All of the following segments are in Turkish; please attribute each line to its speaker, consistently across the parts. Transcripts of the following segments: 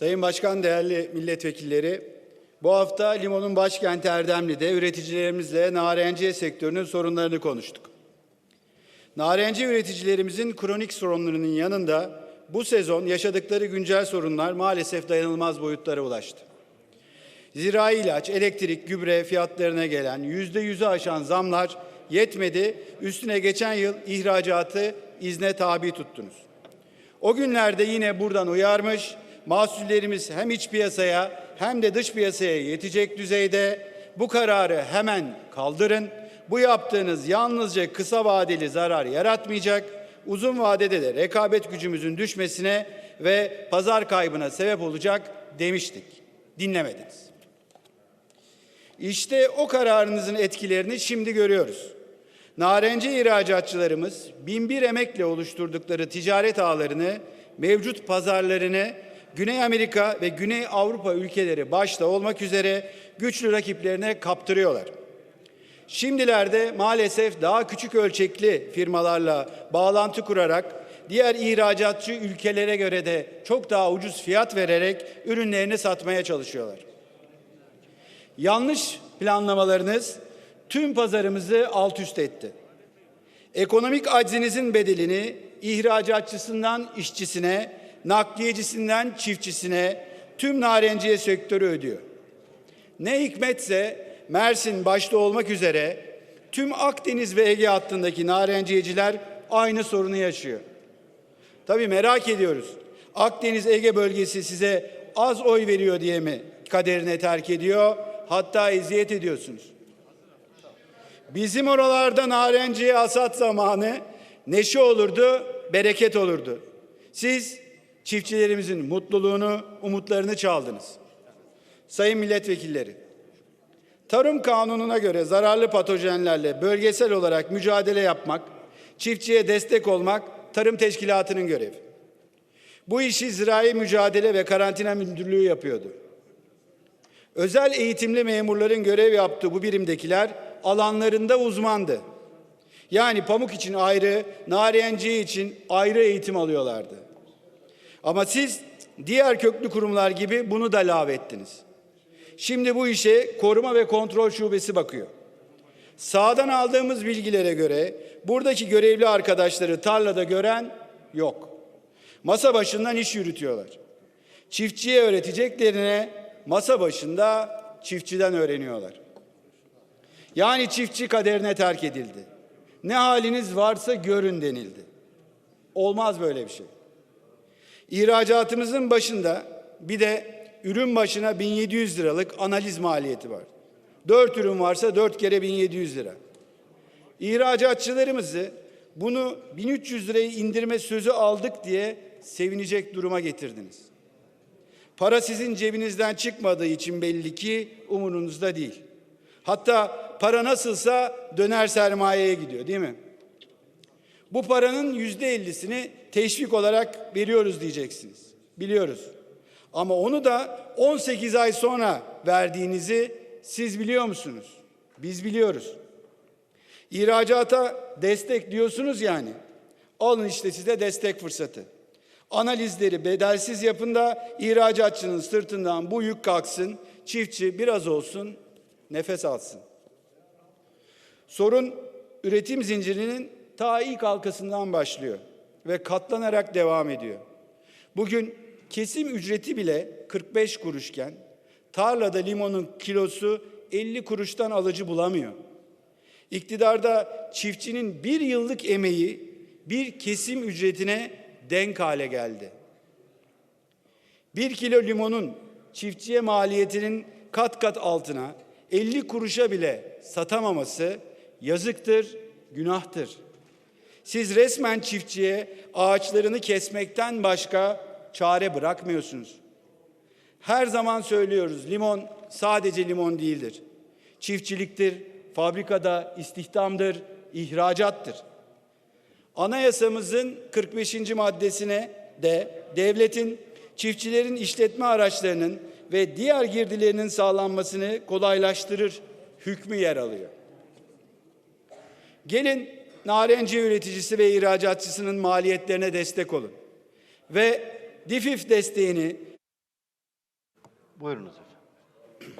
Speaker 1: Sayın Başkan, değerli milletvekilleri, bu hafta limonun başkenti Erdemli'de üreticilerimizle narenciye sektörünün sorunlarını konuştuk. Narenciye üreticilerimizin kronik sorunlarının yanında bu sezon yaşadıkları güncel sorunlar maalesef dayanılmaz boyutlara ulaştı. Zirai ilaç, elektrik, gübre fiyatlarına gelen yüzde yüzü aşan zamlar yetmedi. Üstüne geçen yıl ihracatı izne tabi tuttunuz. O günlerde yine buradan uyarmış, mahsullerimiz hem iç piyasaya hem de dış piyasaya yetecek düzeyde bu kararı hemen kaldırın. Bu yaptığınız yalnızca kısa vadeli zarar yaratmayacak, uzun vadede de rekabet gücümüzün düşmesine ve pazar kaybına sebep olacak demiştik. Dinlemediniz. İşte o kararınızın etkilerini şimdi görüyoruz. Narenci ihracatçılarımız binbir emekle oluşturdukları ticaret ağlarını, mevcut pazarlarını Güney Amerika ve Güney Avrupa ülkeleri başta olmak üzere güçlü rakiplerine kaptırıyorlar. Şimdilerde maalesef daha küçük ölçekli firmalarla bağlantı kurarak diğer ihracatçı ülkelere göre de çok daha ucuz fiyat vererek ürünlerini satmaya çalışıyorlar. Yanlış planlamalarınız tüm pazarımızı alt üst etti. Ekonomik aczinizin bedelini ihracatçısından işçisine, nakliyecisinden çiftçisine, tüm narenciye sektörü ödüyor. Ne hikmetse Mersin başta olmak üzere tüm Akdeniz ve Ege hattındaki narenciyeciler aynı sorunu yaşıyor. Tabii merak ediyoruz. Akdeniz Ege bölgesi size az oy veriyor diye mi kaderine terk ediyor? Hatta eziyet ediyorsunuz. Bizim oralarda narenciye hasat zamanı neşe olurdu, bereket olurdu. Siz çiftçilerimizin mutluluğunu, umutlarını çaldınız. Sayın milletvekilleri, Tarım kanununa göre zararlı patojenlerle bölgesel olarak mücadele yapmak, çiftçiye destek olmak tarım teşkilatının görevi. Bu işi Zirai Mücadele ve Karantina Müdürlüğü yapıyordu. Özel eğitimli memurların görev yaptığı bu birimdekiler alanlarında uzmandı. Yani pamuk için ayrı, narenciye için ayrı eğitim alıyorlardı. Ama siz diğer köklü kurumlar gibi bunu da lağvettiniz. Şimdi bu işe koruma ve kontrol şubesi bakıyor. Sağdan aldığımız bilgilere göre buradaki görevli arkadaşları tarlada gören yok. Masa başından iş yürütüyorlar. Çiftçiye öğreteceklerine masa başında çiftçiden öğreniyorlar. Yani çiftçi kaderine terk edildi. Ne haliniz varsa görün denildi. Olmaz böyle bir şey. İhracatımızın başında bir de ürün başına 1700 liralık analiz maliyeti var. 4 ürün varsa 4 kere 1700 lira. İhracatçılarımızı bunu 1300 lirayı indirme sözü aldık diye sevinecek duruma getirdiniz. Para sizin cebinizden çıkmadığı için belli ki umurunuzda değil. Hatta para nasılsa döner sermayeye gidiyor değil mi? Bu paranın yüzde ellisini teşvik olarak veriyoruz diyeceksiniz. Biliyoruz. Ama onu da 18 ay sonra verdiğinizi siz biliyor musunuz? Biz biliyoruz. İhracata destek diyorsunuz yani. Alın işte size destek fırsatı. Analizleri bedelsiz yapın da ihracatçının sırtından bu yük kalksın. Çiftçi biraz olsun nefes alsın. Sorun üretim zincirinin ta ilk halkasından başlıyor ve katlanarak devam ediyor. Bugün kesim ücreti bile 45 kuruşken tarlada limonun kilosu 50 kuruştan alıcı bulamıyor. İktidarda çiftçinin bir yıllık emeği bir kesim ücretine denk hale geldi. Bir kilo limonun çiftçiye maliyetinin kat kat altına 50 kuruşa bile satamaması yazıktır, günahtır. Siz resmen çiftçiye ağaçlarını kesmekten başka çare bırakmıyorsunuz. Her zaman söylüyoruz limon sadece limon değildir. Çiftçiliktir, fabrikada istihdamdır, ihracattır. Anayasamızın 45. maddesine de devletin çiftçilerin işletme araçlarının ve diğer girdilerinin sağlanmasını kolaylaştırır hükmü yer alıyor. Gelin narenci üreticisi ve ihracatçısının maliyetlerine destek olun. Ve DİFİF desteğini
Speaker 2: Buyurunuz efendim.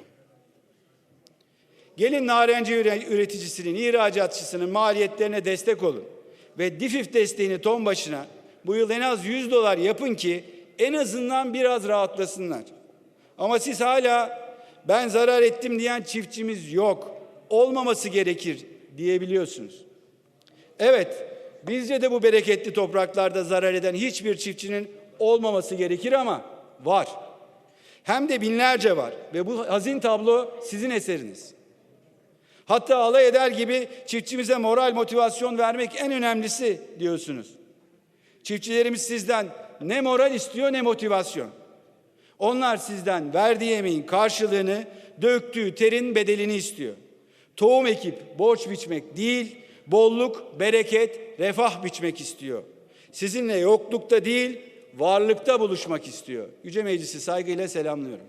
Speaker 1: Gelin narenci üre- üreticisinin, ihracatçısının maliyetlerine destek olun. Ve DİFİF desteğini ton başına bu yıl en az 100 dolar yapın ki en azından biraz rahatlasınlar. Ama siz hala ben zarar ettim diyen çiftçimiz yok. Olmaması gerekir diyebiliyorsunuz. Evet, bizce de bu bereketli topraklarda zarar eden hiçbir çiftçinin olmaması gerekir ama var. Hem de binlerce var ve bu hazin tablo sizin eseriniz. Hatta alay eder gibi çiftçimize moral motivasyon vermek en önemlisi diyorsunuz. Çiftçilerimiz sizden ne moral istiyor ne motivasyon. Onlar sizden verdiği emeğin karşılığını, döktüğü terin bedelini istiyor. Tohum ekip borç biçmek değil, bolluk, bereket, refah biçmek istiyor. Sizinle yoklukta değil, varlıkta buluşmak istiyor. Yüce Meclisi saygıyla selamlıyorum.